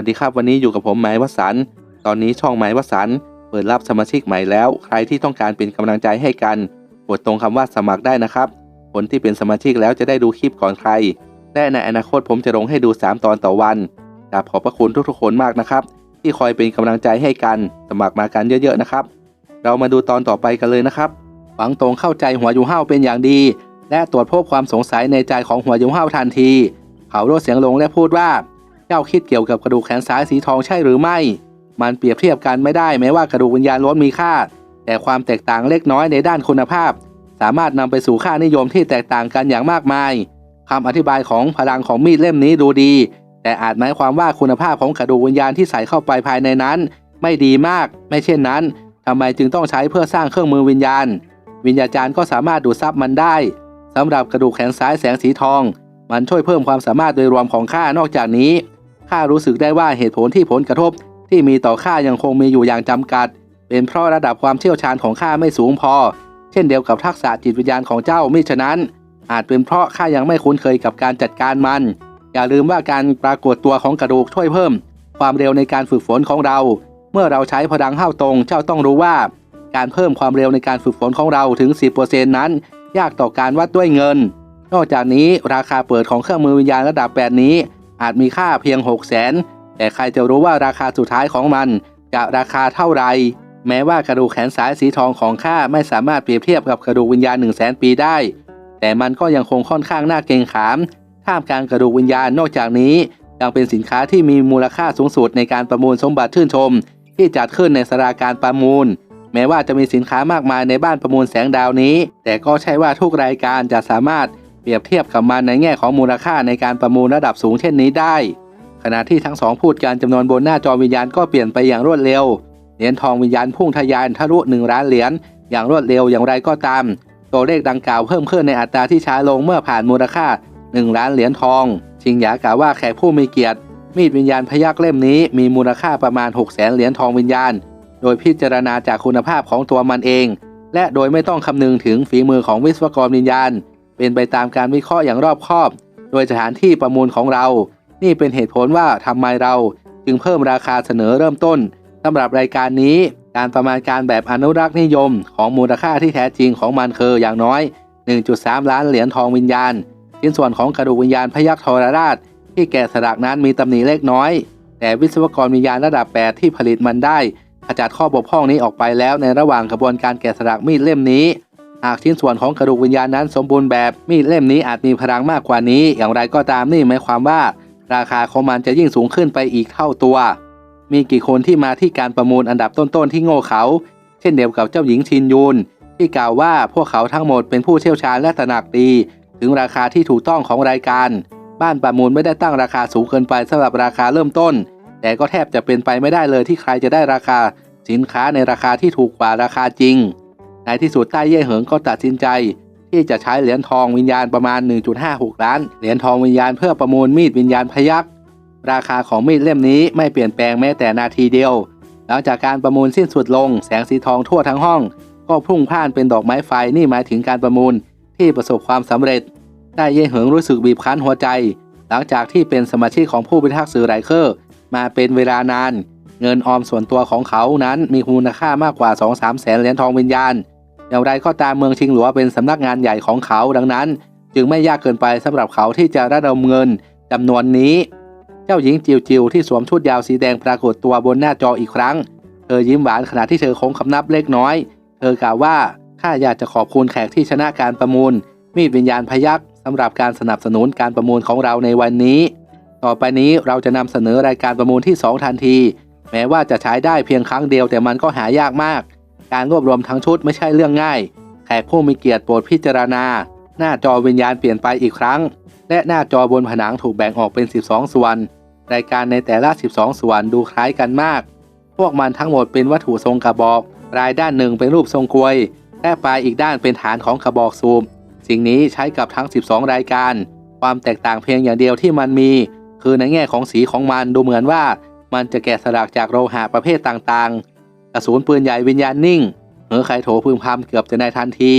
วัสดีครับวันนี้อยู่กับผมหมายวสันตอนนี้ช่องหมายวสันเปิดรับสมาชิกใหม่แล้ว ใครที่ต้องการเป็นกำลังใจให้กันกดตรงคำว่าสมัครได้นะครับ คนที่เป็นสมาชิกแล้วจะได้ดูคลิปก่อนใคร และในอนาคตผมจะลงให้ดู 3 ตอนต่อวันกราบขอบพระคุณทุกๆคนมากนะครับ ที่คอยเป็นกำลังใจให้กัน สมัครมากันเยอะๆนะครับ เรามาดูตอนต่อไปกันเลยนะครับหวังตรงเข้าใจหัวยูเฮาเป็นอย่างดี และตรวจพบความสงสัยในใจของหัวยูเฮาทันที เขาลดเสียงลงและพูดว่า เจ้าคิดเกี่ยวกับกระดูกแขนซ้ายสีทองใช่หรือไม่ มันเปรียบเทียบกันไม่ได้แม้ว่ากระดูกวิญญาณล้วนมีค่า แต่ความแตกต่างเล็กน้อยในด้านคุณภาพ สามารถนำไปสู่ค่านิยมที่แตกต่างกันอย่างมากมายคำอธิบายของพลังของมีดเล่มนี้ดูดี แต่อาจหมายความว่าคุณภาพของกระดูกวิญญาณที่ใส่เข้าไปภายในนั้น ไม่ดีมาก ไม่เช่นนั้นทำไมจึงต้องใช้เพื่อสร้างเครื่องมือวิญญาณ วิญญาจารย์ก็สามารถดูดซับมันได้สำหรับกระดูกแขนซ้ายแสงสีทอง มันช่วยเพิ่มความสามารถโดยรวมของข้านอกจากนี้ ข้ารู้สึกได้ว่าเหตุผลที่ผลกระทบ ที่มีต่อข้ายังคงมีอยู่อย่างจำกัด เป็นเพราะระดับความเชี่ยวชาญของข้าไม่สูงพอ เช่นเดียวกับทักษะจิตวิญญาณของเจ้ามิฉะนั้น อาจเป็นเพราะข้ายังไม่คุ้นเคยกับการจัดการมัน อย่าลืมว่าการปรากฏตัวของกระดูกช่วยเพิ่ม ความเร็วในการฝึกฝนของเรา เมื่อเราใช้พลังห้าวตรง เจ้าต้องรู้ว่า การเพิ่มความเร็วในการฝึกฝนของเราถึง 10%นั้น ยากต่อการวัดด้วยเงิน นอกจากนี้ราคาเปิดของเครื่องมือวิญญาณระดับแบบนี้ อาจมีค่าเพียง 6 0 0 0 0แต่ใครจะรู้ว่าราคาสุดท้ายของมัน จะราคาเท่าไร แม้ว่ากระดูกแขนซ้ายสีทองของข้าไม่สามารถเปรียบเทียบกับกระดูกวิญญาณ 1 0 0 0 0แสนปีได้ แต่มันก็ยังคงค่อนข้างน่าเกรงขาม ท่ามกลางกระดูกวิญญาณนอกจากนี้ ยังเป็นสินค้าที่มีมูลค่าสูงสุดในการประมูลสมบัติชื่นชม ที่จัดขึ้นในสราการประมูล แม้ว่าจะมีสินค้ามากมายในบ้านประมูลแสงดาวนี้ แต่ก็ใช่ว่าทุกรายการจะสามารถ เปรียบเทียบกับมันในแง่ของมูลค่าในการประมูลระดับสูงเช่นนี้ได้ ขณะที่ทั้งสองพูดการจำนวนบนหน้าจอวิญญาณก็เปลี่ยนไปอย่างรวดเร็ว เหรียญทองวิญญาณพุ่งทะยานทะลุหนึ่งล้านเหรียญอย่างรวดเร็วอย่างไรก็ตาม ตัวเลขดังกล่าวเพิ่มขึ้นในอัตราที่ช้าลงเมื่อผ่านมูลค่า 1 ล้านเหรียญทอง ชิงหยากล่าวว่าแขกผู้มีเกียรติ มีดวิญญาณพยักเล่มนี้มีมูลค่าประมาณ 6 0 0 0 0 0เหรียญทองวิญญาณ โดยพิจารณาจากคุณภาพของตัวมันเอง และโดยไม่ต้องคำนึงถึงฝีมือของวิศวกรวิญญาณ เป็นไปตามการวิเคราะห์อย่างรอบคอบ โดยสถานที่ประมูลของเรา นี่เป็นเหตุผลว่าทำไมเราจึงเพิ่มราคาเสนอเริ่มต้นสำหรับรายการนี้ การประมาณการแบบอนุรักษ์นิยม ของมูลค่าที่แท้จริงของมันคืออย่างน้อย 1.3 ล้านเหรียญทองวิญญาณ ชิ้นส่วนของกระดูกวิญญาณพยัคฆ์ทรราช ที่แกะสลักนั้นมีตำหนิเล็กน้อย แต่วิศวกรวิญญาณระดับ 8 ที่ผลิตมันได้ขจัดข้อบกพร่องนี้ออกไปแล้วในระหว่างกระบวนการแกะสลักมีดเล่มนี้ หากชิ้นส่วนของกระดูกวิญญาณนั้นสมบูรณ์แบบมีดเล่มนี้อาจมีพลังมากกว่านี้ อย่างไรก็ตามนี่หมายความว่า ราคาของมันจะยิ่งสูงขึ้นไปอีกเท่าตัว มีกี่คนที่มาที่การประมูลอันดับต้นๆที่โง่เขา เช่นเดียวกับเจ้าหญิงชินยูนที่กล่าวว่าพวกเขาทั้งหมดเป็นผู้เชี่ยวชาญและตระหนักดี ถึงราคาที่ถูกต้องของรายการ บ้านประมูลไม่ได้ตั้งราคาสูงเกินไปสำหรับราคาเริ่มต้น แต่ก็แทบจะเป็นไปไม่ได้เลยที่ใครจะได้ราคา สินค้าในราคาที่ถูกกว่าราคาจริง ในที่สุดใต้เย่เหิงก็ตัดสินใจ ที่จะใช้เหรียญทองวิญญาณประมาณ 1.56 ล้าน เหรียญทองวิญญาณเพื่อประมูลมีดวิญญาณพยักราคาของมีดเล่มนี้ไม่เปลี่ยนแปลงแม้แต่นาทีเดียว หลังจากการประมูลสิ้นสุดลง แสงสีทองทั่วทั้งห้อง ก็พุ่งพ่านเป็นดอกไม้ไฟนี่หมายถึงการประมูลที่ประสบความสำเร็จได้เย่เหิงรู้สึกบีบคั้นหัวใจ หลังจากที่เป็นสมาชิกของผู้พิทักษ์สื่อไรเคอร์ มาเป็นเวลานาน เงินออมส่วนตัวของเขานั้นมีมูลค่ามากกว่า 2-3 แสนเหรียญทองวิญญาณ อย่างไรก็ตามเมืองชิงหลัวเป็นสำนักงานใหญ่ของเขาดังนั้น จึงไม่ยากเกินไปสำหรับเขาที่จะระดมเงินจำนวนนี้ เจ้าหญิงจิวจิวที่สวมชุดยาวสีแดงปรากฏตัวบนหน้าจออีกครั้ง เธอยิ้มหวานขณะที่เธอคงคำนับเล็กน้อย เธอกล่าวว่าข้าอยากจะขอบคุณแขกที่ชนะการประมูล มีดวิญญาณพยักสำหรับการสนับสนุนการประมูลของเราในวันนี้ ต่อไปนี้เราจะนำเสนอรายการประมูลที่ 2 ทันที แม้ว่าจะใช้ได้เพียงครั้งเดียวแต่มันก็หายากมาก การรวบรวมทั้งชุดไม่ใช่เรื่องง่าย แขกผู้มีเกียรติโปรดพิจารณา หน้าจอวิญญาณเปลี่ยนไปอีกครั้ง และหน้าจอบนผนังถูกแบ่งออกเป็น 12 ส่วน รายการในแต่ละ 12 ส่วนดูคล้ายกันมาก พวกมันทั้งหมดเป็นวัตถุทรงกระบอก รายด้านหนึ่งเป็นรูปทรงกลวยและปลายอีกด้านเป็นฐานของกระบอกซูม สิ่งนี้ใช้กับทั้ง 12 รายการ ความแตกต่างเพียงอย่างเดียวที่มันมี คือในแง่ของสีของมันดูเหมือนว่า มันจะแกะสลักจากโลหะประเภทต่างๆ กระสุนปืนใหญ่วิญญาณนิ่งเหอไคโถพึมพำเกือบจะในทันที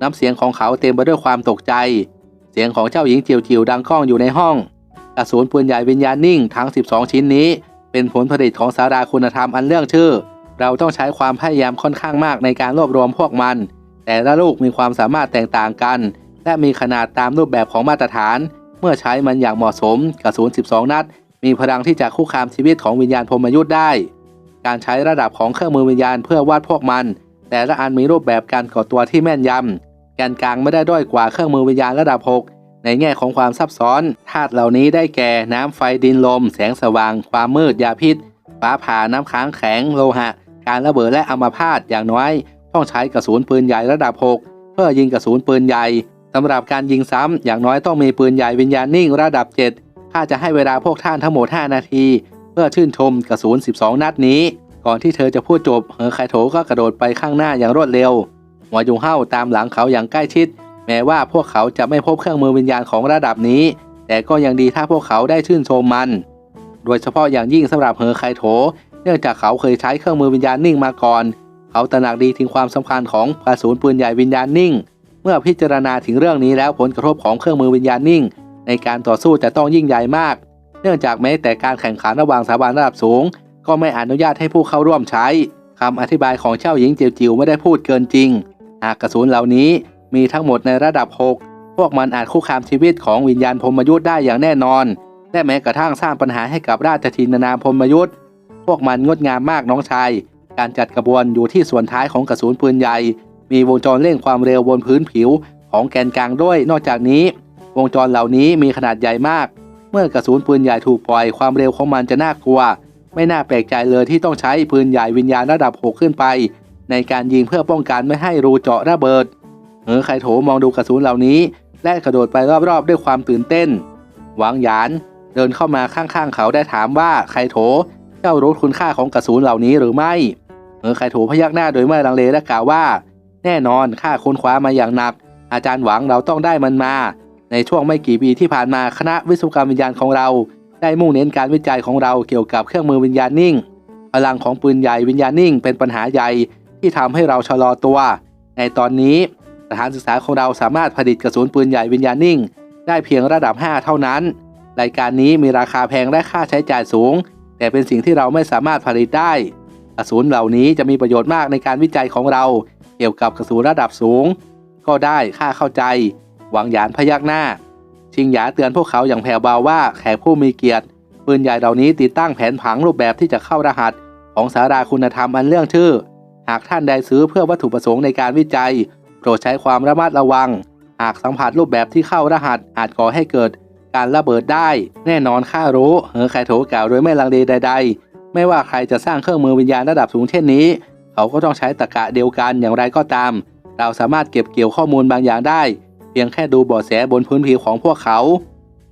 น้ำเสียงของเขาเต็มไปด้วยความตกใจ เสียงของเจ้าหญิงจิวจิวดังก้องอยู่ในห้องกระสุนปืนใหญ่วิญญาณนิ่งทั้ง 12 ชิ้นนี้ เป็นผลผลิตของสาราคุณธรรมอันเรื่องชื่อ เราต้องใช้ความพยายามค่อนข้างมากในการรวบรวมพวกมัน แต่ละลูกมีความสามารถแตกต่างกัน และมีขนาดตามรูปแบบของมาตรฐาน เมื่อใช้มันอย่างเหมาะสมกระสุน12 นัด มีพลังที่จะคุกคามชีวิตของวิญญาณพรมยุทธ์ได้ การใช้ระดับของเครื่องมือวิญญาณเพื่อวาดพวกมัน แต่ละอันมีรูปแบบการก่อตัวที่แม่นยำแกนกลางไม่ได้ด้อยกว่าเครื่องมือวิญญาณระดับ 6 ในแง่ของความซับซ้อนธาตุเหล่านี้ได้แก่น้ำไฟดินลม แสงสว่าง ความมืดยาพิษฟ้าผ่าน้ำค้างแข็งโลหะ การระเบิดและอัมพาตอย่างน้อย ต้องใช้กระสุนปืนใหญ่ระดับ 6 เพื่อยิงกระสุนปืนใหญ่สำหรับการยิงซ้ำอย่างน้อยต้องมีปืนใหญ่วิญญาณนิ่งระดับ7ข้าจะให้เวลาพวกท่านทั้งหมด 5 นาที เพื่อชื่นชมกระสุน 12 นัดนี้ ก่อนที่เธอจะพูดจบ เหอไคโถก็กระโดดไปข้างหน้าอย่างรวดเร็ว หัวยุงเห่าตามหลังเขาอย่างใกล้ชิด แม้ว่าพวกเขาจะไม่พบเครื่องมือวิญญาณของระดับนี้ แต่ก็ยังดีถ้าพวกเขาได้ชื่นชมมัน โดยเฉพาะอย่างยิ่งสำหรับเหอไคโถ เนื่องจากเขาเคยใช้เครื่องมือวิญญาณนิ่งมาก่อน เขาตระหนักดีถึงความสำคัญของกระสุนปืนใหญ่วิญญาณนิ่ง เมื่อพิจารณาถึงเรื่องนี้แล้วผลกระทบของเครื่องมือวิญญาณนิ่ง ในการต่อสู้จะต้องยิ่งใหญ่มาก เนื่องจากแม้แต่การแข่งขันระหว่างสถาบันระดับสูง ก็ไม่อนุญาตให้ผู้เข้าร่วมใช้คำอธิบายของเจ้าหญิงเจิ๋วๆไม่ได้พูดเกินจริง หากกระสุนเหล่านี้มีทั้งหมดในระดับ 6 พวกมันอาจคุกคามชีวิตของวิญญาณพรมยุทธ์ได้อย่างแน่นอน และแม้กระทั่งสร้างปัญหาให้กับราชทินนามพรมยุทธ์พวกมันงดงามมากน้องชาย การจัดกระบวนอยู่ที่ส่วนท้ายของกระสุนปืนใหญ่ มีวงจรเร่งความเร็วบนพื้นผิวของแกนกลางด้วย นอกจากนี้ วงจรเหล่านี้มีขนาดใหญ่มาก เมื่อกระสุนปืนใหญ่ถูกปล่อยความเร็วของมันจะน่ากลัว ไม่น่าแปลกใจเลยที่ต้องใช้ปืนใหญ่วิญญาณระดับ 6 ขึ้นไป ในการยิงเพื่อป้องกันไม่ให้รูเจาะระเบิดเหอไคโถมองดูกระสุนเหล่านี้ และกระโดดไปรอบๆ ด้วยความตื่นเต้น หวังหยานเดินเข้ามาข้างๆ เขาได้ถามว่าไคโถเจ้ารู้คุณค่าของกระสุนเหล่านี้หรือไม่เหอไคโถพยักหน้าโดยไม่ลังเลและกล่าวว่า แน่นอนข้าค้นคว้ามาอย่างหนัก อาจารย์หวังเราต้องได้มันมา ในช่วงไม่กี่ปีที่ผ่านมาคณะวิศวกรรมวิญญาณของเรา ได้มุ่งเน้นการวิจัยของเราเกี่ยวกับเครื่องมือวิญญาณนิ่ง พลังของปืนใหญ่วิญญาณนิ่ง เป็นปัญหาใหญ่ที่ทำให้เราชะลอตัว ในตอนนี้สถานศึกษาของเราสามารถผลิตกระสุนปืนใหญ่วิญญาณนิ่ง ได้เพียงระดับ 5 เท่านั้น รายการนี้มีราคาแพงและค่าใช้จ่ายสูง แต่เป็นสิ่งที่เราไม่สามารถผลิตได้กระสุนเหล่านี้จะมีประโยชน์มากในการวิจัยของเรา เกี่ยวกับกระสุนระดับสูง ก็ได้ค่าเข้าใจ หวังหยานพยักหน้า ชิงหยาเตือนพวกเขาอย่างแผ่วเบาว่าแขกผู้มีเกียรติปืนใหญ่เหล่านี้ติดตั้งแผนผังรูปแบบที่จะเข้ารหัส ของสาราคุณธรรมอันเรื่องชื่อ หากท่านใดซื้อเพื่อวัตถุประสงค์ในการวิจัย โปรดใช้ความระมัดระวัง หากสัมผัสรูปแบบที่เข้ารหัสอาจก่อให้เกิด การระเบิดได้ แน่นอนข้ารู้เหอไคโถกล่าวโดยไม่ลังเลใด ๆ ไม่ว่าใครจะสร้างเครื่องมือวิญญาณระดับสูงเช่นนี้ เขาก็ต้องใช้ตรรกะเดียวกันอย่างไรก็ตาม เราสามารถเก็บเกี่ยวข้อมูลบางอย่างได้ เพียงแค่ดูเบาะแสบนพื้นผิวของพวกเขา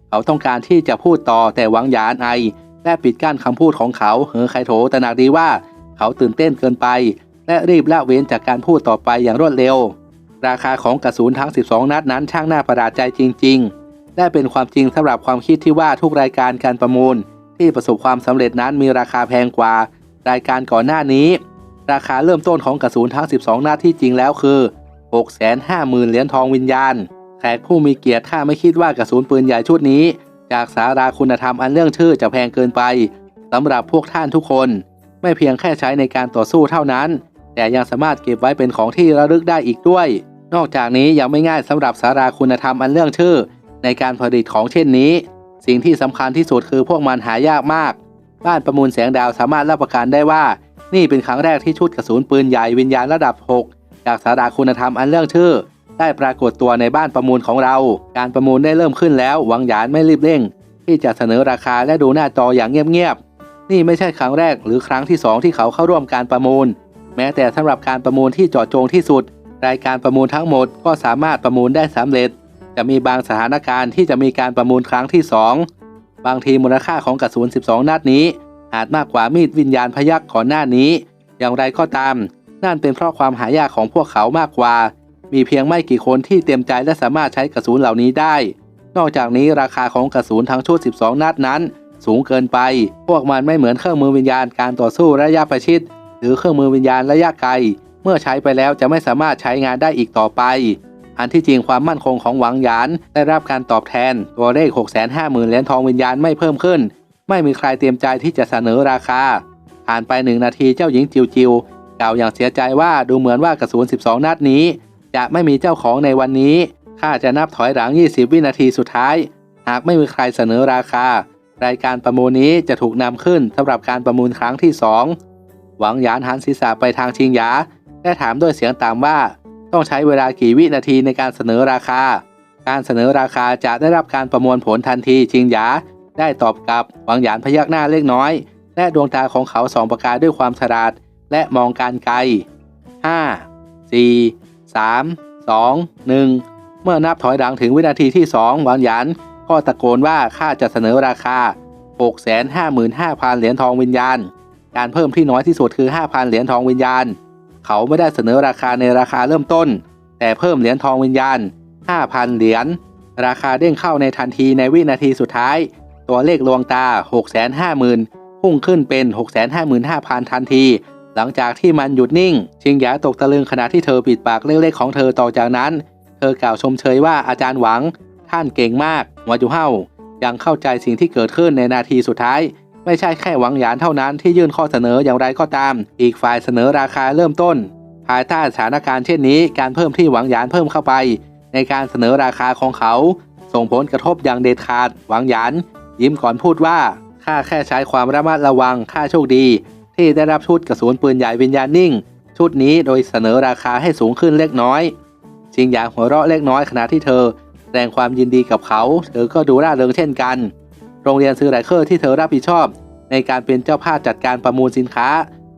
เขาต้องการที่จะพูดต่อแต่หวังหยานไอ และปิดกั้นคำพูดของเขาเหอไคโถตระหนักดีว่า เขาตื่นเต้นเกินไป และรีบละเว้นจากการพูดต่อไปอย่างรวดเร็ว ราคาของกระสุนทั้ง 12 นัดนั้นช่างน่าประหลาดใจจริง ๆ และเป็นความจริงสำหรับความคิดที่ว่าทุกรายการการประมูล ที่ประสบความสำเร็จนั้นมีราคาแพงกว่า รายการก่อนหน้านี้ ราคาเริ่มต้นของกระสุนทั้ง 12 นัดที่จริงแล้วคือ 650,000 เหรียญทองวิญญาณ แขกผู้มีเกียรติถ้าไม่คิดว่ากระสุนปืนใหญ่ชุดนี้ จากสาราคุณธรรมอันเรื่องชื่อจะแพงเกินไปสำหรับพวกท่านทุกคน ไม่เพียงแค่ใช้ในการต่อสู้เท่านั้น แต่ยังสามารถเก็บไว้เป็นของที่ระลึกได้อีกด้วย นอกจากนี้ยังไม่ง่ายสำหรับสาราคุณธรรมอันเรื่องชื่อ ในการผลิตของเช่นนี้ สิ่งที่สำคัญที่สุดคือพวกมันหายากมาก บ้านประมูลแสงดาวสามารถรับประกันได้ว่า นี่เป็นครั้งแรกที่ชุดกระสุนปืนใหญ่วิญญาณระดับ 6 จากสาราคุณธรรมอันเรื่องชื่อ ได้ปรากฏตัวในบ้านประมูลของเรา การประมูลได้เริ่มขึ้นแล้ว หวังหยานไม่รีบเร่ง ที่จะเสนอราคาและดูหน้าจออย่างเงียบๆ นี่ไม่ใช่ครั้งแรกหรือครั้งที่สองที่เขาเข้าร่วมการประมูล แม้แต่สำหรับการประมูลที่เจาะจงที่สุด รายการประมูลทั้งหมดก็สามารถประมูลได้สำเร็จ จะมีบางสถานการณ์ที่จะมีการประมูลครั้งที่สองบางทีมูลค่าของกระสุน 12 นัดนี้อาจมากกว่ามีดวิญญาณพยักก่อนหน้านี้ อย่างไรก็ตาม นั่นเป็นเพราะความหายากของพวกเขามากกว่า มีเพียงไม่กี่คนที่เต็มใจและสามารถใช้กระสุนเหล่านี้ได้ นอกจากนี้ราคาของกระสุนทั้งชุด 12 นัดนั้น สูงเกินไป พวกมันไม่เหมือนเครื่องมือวิญญาณการต่อสู้ระยะประชิด หรือเครื่องมือวิญญาณระยะไกล เมื่อใช้ไปแล้วจะไม่สามารถใช้งานได้อีกต่อไป อันที่จริงความมั่นคงของหวังหยานได้รับการตอบแทน ตัวเลข 650,000เหรียญทองวิญญาณไม่เพิ่มขึ้น ไม่มีใครเตรียมใจที่จะเสนอราคาผ่านไปหนึ่งนาทีเจ้าหญิงจิวจิว กล่าวอย่างเสียใจว่าดูเหมือนว่ากระสุน 12 นัดนี้ จะไม่มีเจ้าของในวันนี้ ข้าจะนับถอยหลัง 20 วินาทีสุดท้าย หากไม่มีใครเสนอราคา รายการประมูลนี้จะถูกนำขึ้นสำหรับการประมูลครั้งที่สองหวังหยานหันศีรษะไปทางชิงหยา และถามด้วยเสียงต่ำว่า ต้องใช้เวลากี่วินาทีในการเสนอราคา การเสนอราคาจะได้รับการประมวลผลทันทีชิงหยา ได้ตอบกลับหวังหยานพยักหน้าเล็กน้อย และดวงตาของเขาสองประกายด้วยความฉลาด และมองการไกล 5 4 3 2 1 เมื่อนับถอยหลังถึงวินาทีที่ 2 หวังหยานก็ตะโกนว่าข้าจะเสนอราคา 655,000 เหรียญทองวิญญาณ การเพิ่มที่น้อยที่สุดคือ 5,000 เหรียญทองวิญญาณ เขาไม่ได้เสนอราคาในราคาเริ่มต้น แต่เพิ่มเหรียญทองวิญญาณ 5,000 เหรียญราคาเด้งเข้าในทันทีในวินาทีสุดท้าย ตัวเลขลวงตา 650,000 พุ่งขึ้นเป็น 655,000 ทันที หลังจากที่มันหยุดนิ่ง ชิงหยาตกตะลึงขณะที่เธอปิดปากเล็กๆของเธอต่อจากนั้น เธอกล่าวชมเชยว่าอาจารย์หวัง ท่านเก่งมากหัวจูเฮายังเข้าใจสิ่งที่เกิดขึ้นในนาทีสุดท้าย ไม่ใช่แค่หวังหยานเท่านั้นที่ยื่นข้อเสนออย่างไรก็ตาม อีกฝ่ายเสนอราคาเริ่มต้น ภายใต้สถานการณ์เช่นนี้ การเพิ่มที่หวังหยานเพิ่มเข้าไป ในการเสนอราคาของเขา ส่งผลกระทบอย่างเด็ดขาด หวังหยาน ยิ้มก่อนพูดว่าข้าแค่ใช้ความระมัดระวังข้าโชคดี ที่ได้รับชุดกระสุนปืนใหญ่วิญญาณนิ่ง ชุดนี้โดยเสนอราคาให้สูงขึ้นเล็กน้อยชิงหยางหัวเราะเล็กน้อยขณะที่เธอแสดงความยินดีกับเขาเธอก็ดูร่าเริงเช่นกัน โรงเรียนซื้อไรเคอร์ที่เธอรับผิดชอบ ในการเป็นเจ้าภาพจัดการประมูลสินค้า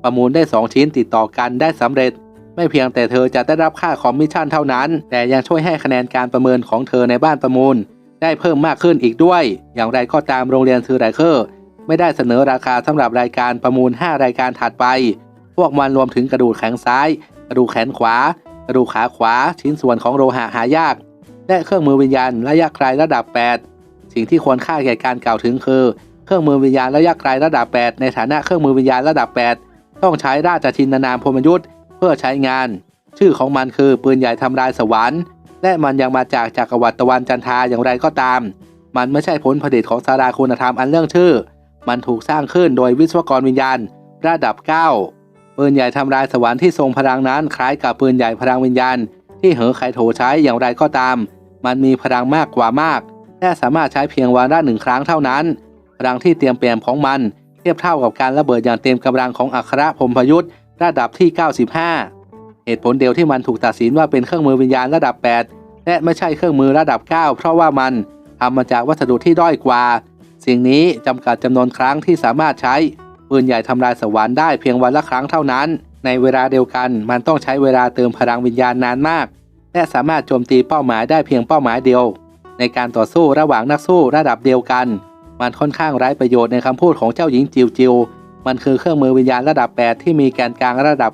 ประมูลได้ 2 ชิ้นติดต่อกันได้สำเร็จ ไม่เพียงแต่เธอจะได้รับค่าคอมมิชชั่นเท่านั้น แต่ยังช่วยให้คะแนนการประเมินของเธอในบ้านประมูล ได้เพิ่มมากขึ้นอีกด้วย อย่างไรก็ตามโรงเรียนซื้อไรเคอร์ ไม่ได้เสนอราคาสำหรับรายการประมูล 5 รายการถัดไป พวกมันรวมถึงกระดูกแขนซ้าย กระดูกแขนขวา กระดูกขาขวา ชิ้นส่วนของโลหะหายาก และเครื่องมือวิญญาณระยะไกลระดับ 8 สิ่งที่ควรค่าแก่การกล่าวถึงคือ เครื่องมือวิญญาณระยะไกลระดับ 8 ในฐานะเครื่องมือวิญญาณระดับ 8 ต้องใช้ราชชินนามพมยุทธ์เพื่อใช้งาน ชื่อของมันคือปืนใหญ่ทำลายสวรรค์ และมันยังมาจากจักรวรรดิตะวันจันทาอย่างไรก็ตาม มันไม่ใช่ผลผลิตของสาราคุณธรรมอันเรื่องชื่อ มันถูกสร้างขึ้นโดยวิศวกรวิญญาณ ระดับ 9 ปืนใหญ่ทำลายสวรรค์ที่ทรงพลังนั้นคล้ายกับปืนใหญ่พลังวิญญาณ ที่เหอไคโถใช้อย่างไรก็ตาม มันมีพลังมากกว่ามากและสามารถใช้เพียงวันละหนึ่งครั้งเท่านั้นพลังที่เตรียมเปลี่ยนของมัน เทียบเท่ากับการระเบิดอย่างเต็มกำลังของอัครพรมพยุทธ์ระดับที่ 95 เหตุผลเดียวที่มันถูกตัดสินว่าเป็นเครื่องมือวิญญาณระดับ 8 และไม่ใช่เครื่องมือระดับ 9 เพราะว่ามันทำมาจากวัสดุที่ด้อยกว่า สิ่งนี้จำกัดจำนวนครั้งที่สามารถใช้ปืนใหญ่ทำลายสวรรค์ได้เพียงวันละครั้งเท่านั้น ในเวลาเดียวกันมันต้องใช้เวลาเติมพลังวิญญาณนานมาก และสามารถโจมตีเป้าหมายได้เพียงเป้าหมายเดียว ในการต่อสู้ระหว่างนักสู้ระดับเดียวกัน มันค่อนข้างไร้ประโยชน์ในคำพูดของเจ้าหญิงจิวจิวมันคือเครื่องมือวิญญาณระดับ 8 ที่มีแกนกลางระดับ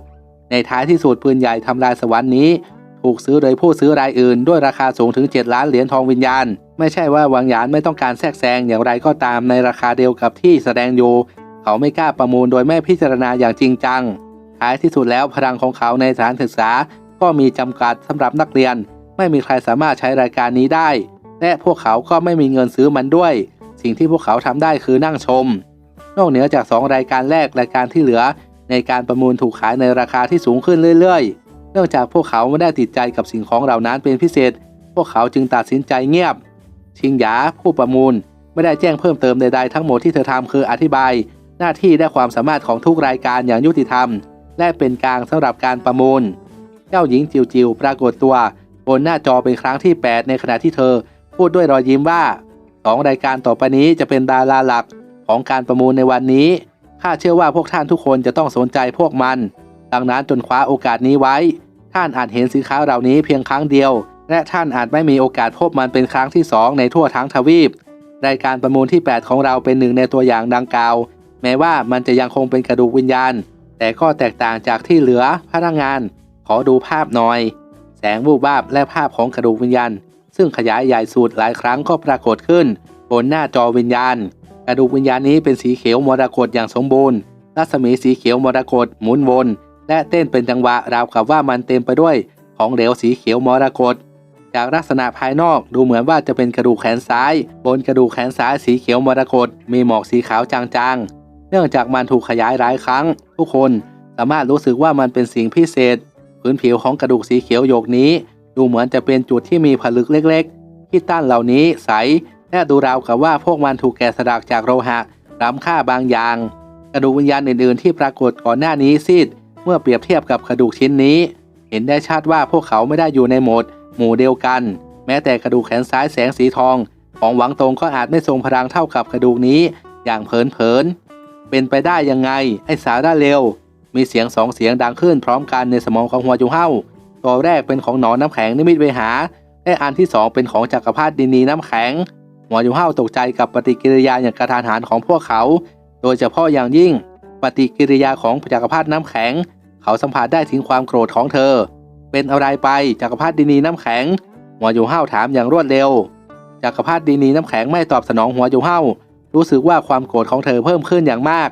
9 ในท้ายที่สุดปืนใหญ่ทำลายสวรรค์นี้ ถูกซื้อโดยผู้ซื้อรายอื่น ด้วยราคาสูงถึง 7 ล้านเหรียญทองวิญญาณ ไม่ใช่ว่าวังหยานไม่ต้องการแทรกแซงอย่างไรก็ตามในราคาเดียวกับที่แสดงอยู่ เขาไม่กล้าประมูลโดยไม่พิจารณาอย่างจริงจัง ท้ายที่สุดแล้วพลังของเขาในสถานศึกษา ก็มีจำกัดสำหรับนักเรียน ไม่มีใครสามารถใช้รายการนี้ได้ และพวกเขาก็ไม่มีเงินซื้อมันด้วย สิ่งที่พวกเขาทำได้คือนั่งชม นอกเหนือจาก 2 รายการแรกรายการที่เหลือ ในการประมูลถูกขายในราคาที่สูงขึ้นเรื่อยๆ เนื่องจากพวกเขาไม่ได้ติดใจกับสิ่งของเหล่านั้นเป็นพิเศษ พวกเขาจึงตัดสินใจเงียบ ชิงหยาผู้ประมูล ไม่ได้แจ้งเพิ่มเติมใดๆทั้งหมดที่เธอทำคืออธิบาย หน้าที่และความสามารถของทุกรายการอย่างยุติธรรม และเป็นกลางสำหรับการประมูล เจ้าหญิงจิวจิวปรากฏตัว บนหน้าจอเป็นครั้งที่ 8 ในขณะที่เธอ พูดด้วยรอยยิ้มว่าสองรายการต่อไปนี้จะเป็นดาราหลักของการประมูลในวันนี้ข้าเชื่อว่าพวกท่านทุกคนจะต้องสนใจพวกมัน ดังนั้นจนคว้าโอกาสนี้ไว้ ท่านอาจเห็นสินค้าเหล่านี้เพียงครั้งเดียว และท่านอาจไม่มีโอกาสพบมันเป็นครั้งที่สองในทั่วทั้งทวีปรายการประมูลที่ 8 ของเราเป็นหนึ่งในตัวอย่างดังกล่าว แม้ว่ามันจะยังคงเป็นกระดูกวิญญาณ แต่ก็แตกต่างจากที่เหลือพนักงาน ขอดูภาพหน่อย แสงวูบวาบและภาพของกระดูกวิญญาณ ซึ่งขยายใหญ่สุดหลายครั้งก็ปรากฏขึ้น บนหน้าจอวิญญาณ กระดูกวิญญาณนี้เป็นสีเขียวมรกตอย่างสมบูรณ์ รัศมีสีเขียวมรกตหมุนวน และเต้นเป็นจังหวะราวกับว่ามันเต็มไปด้วย ของเหลวสีเขียวมรกตจากลักษณะภายนอกดูเหมือนว่าจะเป็นกระดูกแขนซ้าย บนกระดูกแขนซ้ายสีเขียวมรกตมีหมอกสีขาวจางๆ เนื่องจากมันถูกขยายหลายครั้ง ทุกคนสามารถรู้สึกว่ามันเป็นสิ่งพิเศษ พื้นผิวของกระดูกสีเขียวโยกนี้ ดูเหมือนจะเป็นจุดที่มีผลึกเล็กๆ ที่ต้านเหล่านี้ใสและดูราวกับว่าพวกมันถูกแกะสลักจากโลหะล้ำค่าบางอย่าง กระดูกวิญญาณอื่นๆ ที่ปรากฏก่อนหน้านี้ซีด เมื่อเปรียบเทียบกับกระดูกชิ้นนี้ เห็นได้ชัดว่าพวกเขาไม่ได้อยู่ในโหมด หมู่เดียวกัน แม้แต่กระดูกแขนซ้ายแสงสีทอง ของหวังตรงก็อาจไม่ทรงพลังเท่ากับกระดูกนี้ อย่างเผินๆเป็นไปได้ยังไงไอ้สาระเร็ว มีเสียงสองเสียงดังขึ้นพร้อมกันในสมองของหัวจูเฮ้าตัวแรกเป็นของหนอนน้ำแข็งนิมิตไปหาและอันที่สองเป็นของจักรพรรดิดินีน้ำแข็งหัวจูเฮ้าตกใจกับปฏิกิริยาอย่างกระทานหันของพวกเขา โดยเฉพาะอย่างยิ่ง ปฏิกิริยาของจักรพรรดิน้ำแข็ง เขาสัมผัสได้ถึงความโกรธของเธอ เป็นอะไรไปจักรพรรดิดินีน้ำแข็ง หัวยูเฮ้าถามอย่างรวดเร็วจักรพรรดิดินีน้ำแข็งไม่ตอบสนองหัวยูเฮ้ารู้สึกว่าความโกรธของเธอเพิ่มขึ้นอย่างมาก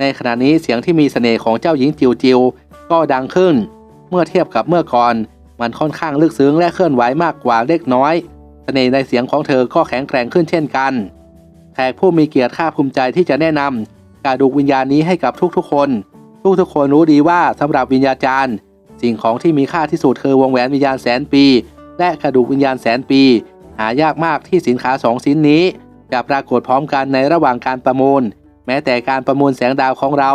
ในขณะนี้เสียงที่มีเสน่ห์ของเจ้าหญิงจิวจิวก็ดังขึ้น เมื่อเทียบกับเมื่อก่อน มันค่อนข้างลึกซึ้งและเคลื่อนไหวมากกว่าเล็กน้อย เสน่ห์ในเสียงของเธอก็แข็งแกร่งขึ้นเช่นกัน แขกผู้มีเกียรติข้าภูมิใจที่จะแนะนำ การดูวิญญาณนี้ให้กับทุกๆคน ทุกๆคนรู้ดีว่าสำหรับวิญญาจารย์ สิ่งของที่มีค่าที่สุดคือวงแหวนวิญญาณแสนปี และกระดูกวิญญาณแสนปี หายากมากที่สินค้าสองชิ้นนี้ จะปรากฏพร้อมกันในระหว่างการประมูล แม้แต่การประมูลแสงดาวของเรา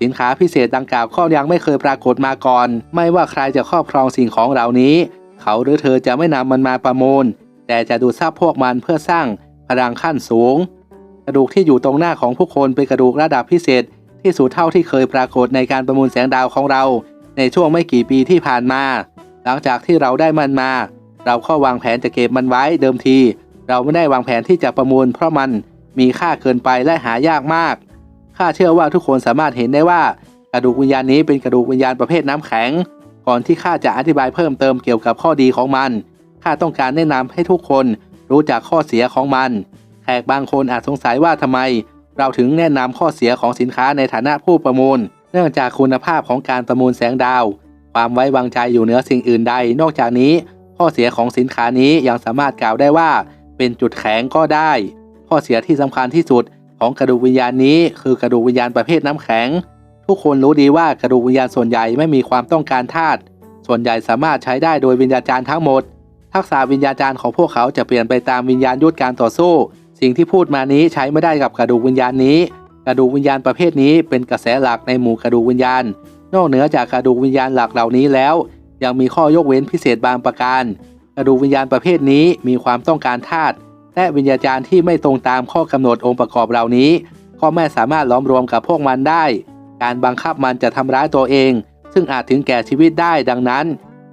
สินค้าพิเศษดังกล่าวก็ยังไม่เคยปรากฏมาก่อน ไม่ว่าใครจะครอบครองสิ่งของเหล่านี้ เขาหรือเธอจะไม่นำมันมาประมูล แต่จะดูดซับพวกมันเพื่อสร้างพลังขั้นสูง กระดูกที่อยู่ตรงหน้าของผู้คนเป็นกระดูกระดับพิเศษ ที่สุดเท่าที่เคยปรากฏในการประมูลแสงดาวของเรา ในช่วงไม่กี่ปีที่ผ่านมา หลังจากที่เราได้มันมา เราก็วางแผนจะเก็บมันไว้เดิมที เราไม่ได้วางแผนที่จะประมูล เพราะมันมีค่าเกินไปและหายากมากข้าเชื่อว่าทุกคนสามารถเห็นได้ว่า กระดูกวิญญาณนี้เป็นกระดูกวิญญาณประเภทน้ำแข็ง ก่อนที่ข้าจะอธิบายเพิ่มเติมเกี่ยวกับข้อดีของมันข้าต้องการแนะนำให้ทุกคนรู้จักข้อเสียของมัน แขกบางคนอาจสงสัยว่าทำไม เราถึงแนะนำข้อเสียของสินค้าในฐานะผู้ประมูล เนื่องจากคุณภาพของการประมูลแสงดาว ความไว้วางใจอยู่เหนือสิ่งอื่นใด นอกจากนี้ ข้อเสียของสินค้านี้ยังสามารถกล่าวได้ว่า เป็นจุดแข็งก็ได้ ข้อเสียที่สำคัญที่สุดของกระดูกวิญญาณนี้คือกระดูกวิญญาณประเภทน้ำแข็ง ทุกคนรู้ดีว่ากระดูกวิญญาณส่วนใหญ่ไม่มีความต้องการธาตุส่วนใหญ่สามารถใช้ได้โดยวิญญาจารย์ทั้งหมด ทักษะวิญญาจารย์ของพวกเขาจะเปลี่ยนไปตามวิญญาณยุทธการต่อสู้ สิ่งที่พูดมานี้ใช้ไม่ได้กับกระดูกวิญญาณนี้ กระดูกวิญญาณประเภทนี้เป็นกระแสหลักในหมู่กระดูกวิญญาณ นอกเหนือจากกระดูกวิญญาณหลักเหล่านี้แล้ว ยังมีข้อยกเว้นพิเศษบางประการ กระดูกวิญญาณประเภทนี้มีความต้องการธาตุและวิญญาจารย์ที่ไม่ตรงตามข้อกำหนดองค์ประกอบเหล่านี้ ก็ไม่สามารถล้อมรวมกับพวกมันได้ การบังคับมันจะทำร้ายตัวเอง ซึ่งอาจถึงแก่ชีวิตได้ดังนั้น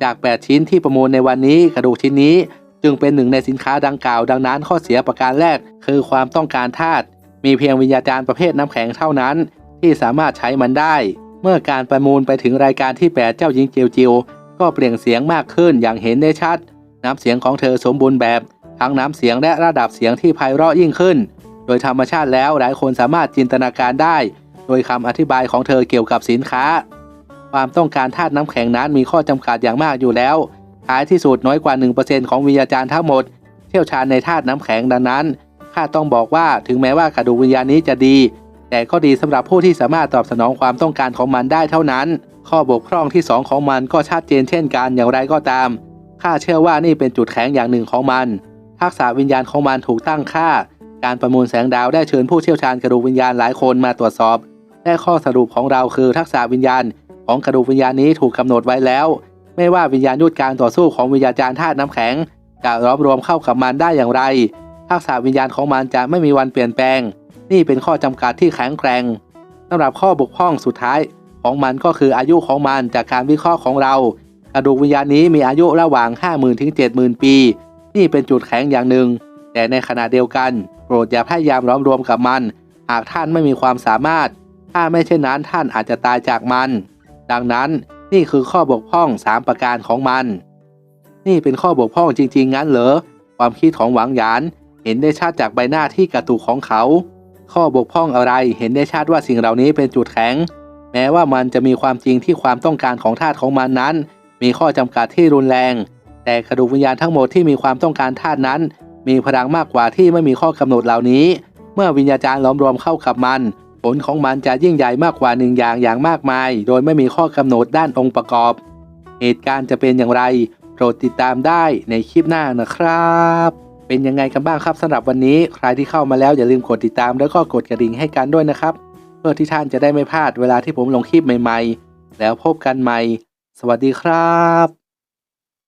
จาก 8 ชิ้นที่ประมูลในวันนี้กระดูกชิ้นนี้ จึงเป็นหนึ่งในสินค้าดังกล่าว ดังนั้นข้อเสียประการแรกคือความต้องการธาตุมีเพียงวิญญาจารย์ประเภทน้ำแข็งเท่านั้น ที่สามารถใช้มันได้ เมื่อการประมูลไปถึงรายการที่8เจ้าหญิงเจียวจิวก็เปล่งเสียงมากขึ้นอย่างเห็นได้ชัด น้ำเสียงของเธอสมบูรณ์แบบ ทั้งน้ำเสียงและระดับเสียงที่ไพเราะยิ่งขึ้น โดยธรรมชาติแล้วหลายคนสามารถจินตนาการได้ โดยคำอธิบายของเธอเกี่ยวกับสินค้า ความต้องการธาตุน้ำแข็งนั้นมีข้อจำกัดอย่างมากอยู่แล้ว ท้ายที่สุดน้อยกว่า 1%ของวิญญาจารย์ทั้งหมด เชี่ยวชาญในธาตุน้ำแข็งดังนั้นข้าต้องบอกว่าถึงแม้ว่ากระดูกวิญญาณนี้จะดี แต่ก็ดีสำหรับผู้ที่สามารถตอบสนองความต้องการของมันได้เท่านั้น ข้อบกพร่องที่สองของมันก็ชัดเจนเช่นกันอย่างไรก็ตามข้าเชื่อว่านี่เป็นจุดแข็งอย่างหนึ่งของมัน ทักษะวิญญาณของมันถูกตั้งค่า การประมูลแสงดาวได้เชิญผู้เชี่ยวชาญกระดูกวิญญาณหลายคนมาตรวจสอบ และข้อสรุปของเราคือทักษะวิญญาณของกระดูกวิญญาณนี้ถูกกำหนดไว้แล้ว ไม่ว่าวิญญาณยุทธการต่อสู้ของวิญญาจารย์ธาตุน้ำแข็งจะล้อมรวมเข้ากับมันได้อย่างไร ทักษะวิญญาณของมันจะไม่มีวันเปลี่ยนแปลง นี่เป็นข้อจำกัดที่แข็งแกร่งสำหรับข้อบกพร่องสุดท้ายของมันก็คืออายุของมันจากการวิเคราะห์ของเรากระดูกวิญญาณนี้มีอายุระหว่าง 50,000ถึง70,000 ปี นี่เป็นจุดแข็งอย่างหนึ่ง แต่ในขณะเดียวกัน โปรดอย่าพยายามล้อมรวมกับมัน หากท่านไม่มีความสามารถ ถ้าไม่เช่นนั้นท่านอาจจะตายจากมัน ดังนั้น นี่คือข้อบกพร่อง 3 ประการของมัน นี่เป็นข้อบกพร่องจริง ๆ งั้นเหรอ ความคิดของหวังหยานเห็นได้ชัดจากใบหน้าที่กระตุกของเขา ข้อบกพร่องอะไรเห็นได้ชัดว่าสิ่งเหล่านี้เป็นจุดแข็ง แม้ว่ามันจะมีความจริงที่ความต้องการของธาตุของมันนั้น มีข้อจำกัดที่รุนแรง แต่กระดูกวิญญาณทั้งหมดที่มีความต้องการธาตุนั้น มีพลังมากกว่าที่ไม่มีข้อกำหนดเหล่านี้ เมื่อวิญญาจารย์ล้อมรวมเข้ากับมัน ผลของมันจะยิ่งใหญ่มากกว่าหนึ่งอย่างอย่างมากมาย โดยไม่มีข้อกำหนดด้านองค์ประกอบ เหตุการณ์จะเป็นอย่างไร โปรดติดตามได้ในคลิปหน้านะครับ เป็นยังไงกันบ้างครับสำหรับวันนี้ ใครที่เข้ามาแล้วอย่าลืมกดติดตามแล้วก็กดกระดิ่งให้กันด้วยนะครับ เพื่อที่ท่านจะได้ไม่พลาดเวลาที่ผมลงคลิปใหม่ ๆ แล้วพบกันใหม่ สวัสดีครับ